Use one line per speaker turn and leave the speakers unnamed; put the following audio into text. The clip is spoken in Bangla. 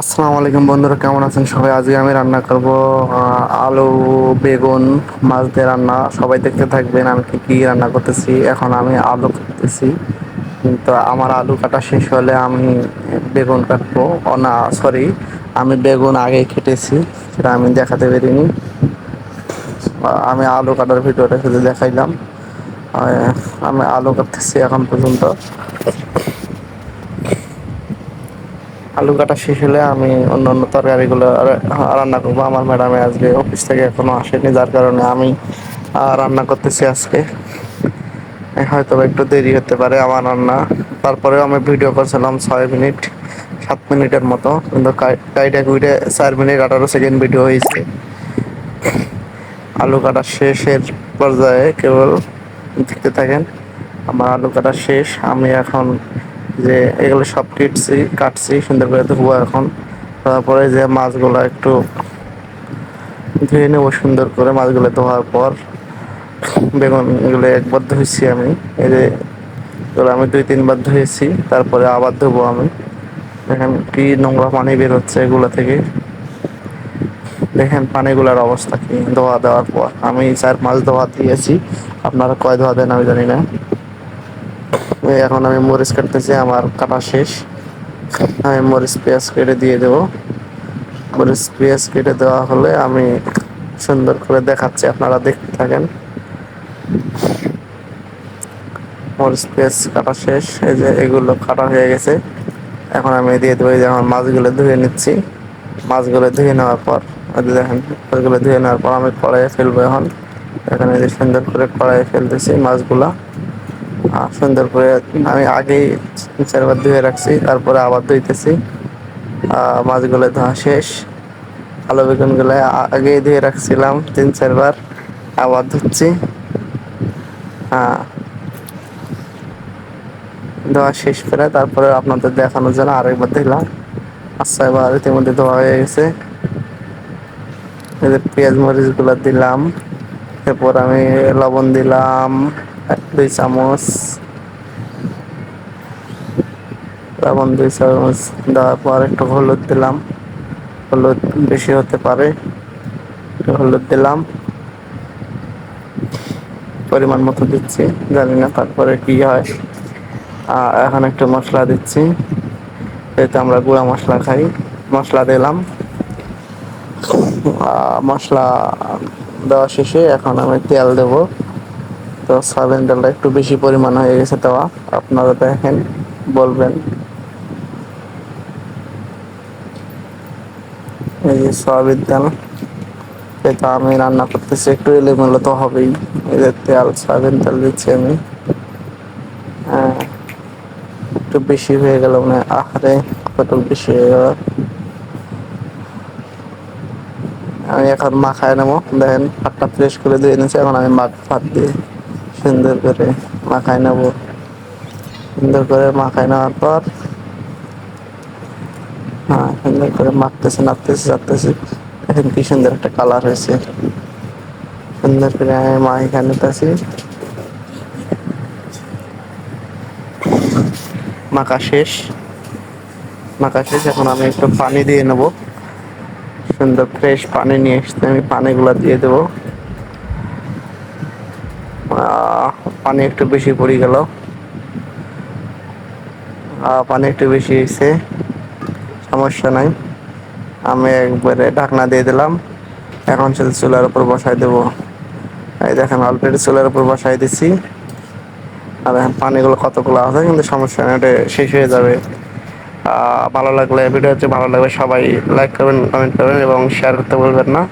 আসসালামু আলাইকুম বন্ধুরা, কেমন আছেন সবাই? আজকে আমি রান্না করব আলু, বেগুন, মাছ দিয়ে রান্না। সবাই দেখতে থাকবেন আমি কি কি রান্না করতেছি। এখন আমি আলু কাটতেছি। তো আমার আলু কাটা শেষ হলে আমি বেগুন কাটবো। ও না সরি আমি বেগুন আগে কেটেছি, সেটা আমি দেখাতে পারিনি। আমি আলু কাটার ভিডিওটা শুধু দেখাইলাম। আমি আলু কাটতেছি এখন পর্যন্ত। আলু কাটা শেষ হলে আমি অন্য অন্য তরকারিগুলো রান্না করব। আমার ম্যাডামে আজকে অফিস থেকে এখনও আসেনি, যার কারণে আমি রান্না করতেছি আজকে। হয়তো একটু দেরি হতে পারে আমার রান্না। তারপরেও আমি ভিডিও করছিলাম ছয় মিনিট, সাত মিনিটের মতো। কিন্তু চার মিনিট আঠারো সেকেন্ড ভিডিও হয়েছে। আলু কাটা শেষের পর্যায়ে কেবল দেখতে থাকেন। আমার আলু কাটা শেষ। আমি এখন যে এগুলো সব কেটছি, কাটছি, সুন্দর করে ধুবো এখন। তারপরে যে মাছগুলো একটু ধুয়ে নেব সুন্দর করে, মাছগুলো ধোয়ার পর বেগুন এগুলো একবার ধুয়েছি আমি। এই যে এগুলো আমি দুই তিনবার ধুয়েছি, তারপরে আবার ধুবো আমি। দেখেন কি নোংরা পানি বের হচ্ছে এগুলো থেকে। দেখেন পানিগুলার অবস্থা কি, ধোয়া দেওয়ার পর। আমি চার মাছ ধোয়া দিয়েছি। আপনারা কয় ধোয়া দেন আমি জানি না। এখন আমি মরিচ কাটতেছি, আমার কাটা শেষ। আমি মরিচ, পেঁয়াজ কেটে দিয়ে দেবো। মরিচ, পেঁয়াজ কেটে দেওয়া হলে আমি সুন্দর করে দেখাচ্ছি, আপনারা দেখতে থাকেন। মরিচ, পেঁয়াজ কাটা শেষ, এই যে এগুলো কাটা হয়ে গেছে। এখন আমি দিয়ে দেবো, এই যে আমার মাছগুলো ধুয়ে নিচ্ছি। মাছগুলো ধুয়ে নেওয়ার পর দেখেন, মাছগুলো ধুয়ে নেওয়ার পর আমি কড়াইয়ে ফেলব এখন। এখানে যে সুন্দর করে কড়াইয়ে ফেলতেছি মাছগুলা। সুন্দর করে আমি আগেই চারবার ধুয়ে রাখছি, তারপরে আবার ধুইতেছি। মাছগুলো ধোয়া শেষ। আলু বেগুনগুলো আগেই ধুয়ে রাখছিলাম তিন, চারবার, আবার ধুচ্ছি। হ্যাঁ। ধোয়া শেষ করে তারপরে আপনাদের দেখানোর জন্য আরেকবার দিলাম আচ্ছা এবার ইতিমধ্যে ধোয়া হয়ে গেছে। পেঁয়াজ মরিচগুলো দিলাম। এরপর আমি লবণ দিলাম। দুই চামচ। লবণ দুই চামচ। দেওয়ার পর একটু হলুদ দিলাম। হলুদ বেশি হতে পারে। হলুদ দিলাম। পরিমাণ মতো দিচ্ছি। জানি না তারপরে কি হয়। এখন একটু মশলা দিচ্ছি। যেহেতু আমরা গুঁড়া মশলা খাই, মশলা দিলাম। মশলা দেওয়া শেষে এখন আমি তেল দেব। তো সয়াবিন তেলটা একটু বেশি পরিমাণ হয়ে গেছে দেওয়া আপনারা দেখেন, বলবেন। এই যে সয়াবিন তেল সেটা আমি রান্না করতেছি, একটু এলোমেলো তো হবেই। যে তেল, সয়াবিন তেল দিচ্ছি আমি। হ্যাঁ একটু বেশি হয়ে গেল মানে আহারে কতটুকু বেশি হয়ে গেল। আমি এখন মাখায় নেব, দেখেন, ভাতটা ফ্রেশ করে দিয়ে এনেছি এখন আমি মাখ ভাত দিয়ে সুন্দর করে মাখায় নেব। সুন্দর করে মাখায় নেওয়ার পর হ্যাঁ সুন্দর করে মাখতেছে, নাড়তেছে চাপতেছি এখন কি সুন্দর একটা কালার হয়েছে। সুন্দর করে আমি মা এখানে নিতেছি। মাখা শেষ। মাখা শেষ, এখন আমি একটু পানি দিয়ে নেব। সুন্দর ফ্রেশ পানি নিয়ে এসতে আমি পানিগুলো দিয়ে দেবো। পানি একটু বেশি পড়ে গেল। পানি একটু বেশি হয়েছে। সমস্যা নাই। আমি একবারে ঢাকনা দিয়ে দিলাম। এখন শুধু চুলার উপর বসাই দেবো। এই দেখেন অলরেডি চুলার উপর বসাই দিচ্ছি আর এখন পানিগুলো কতগুলো আছে, কিন্তু সমস্যা নেই, এটা শেষ হয়ে যাবে। ভালো লাগলে ভিডিও হচ্ছে ভালো লাগবে সবাই লাইক করবেন কমেন্ট করবেন, এবং শেয়ার করতে বলবেন না।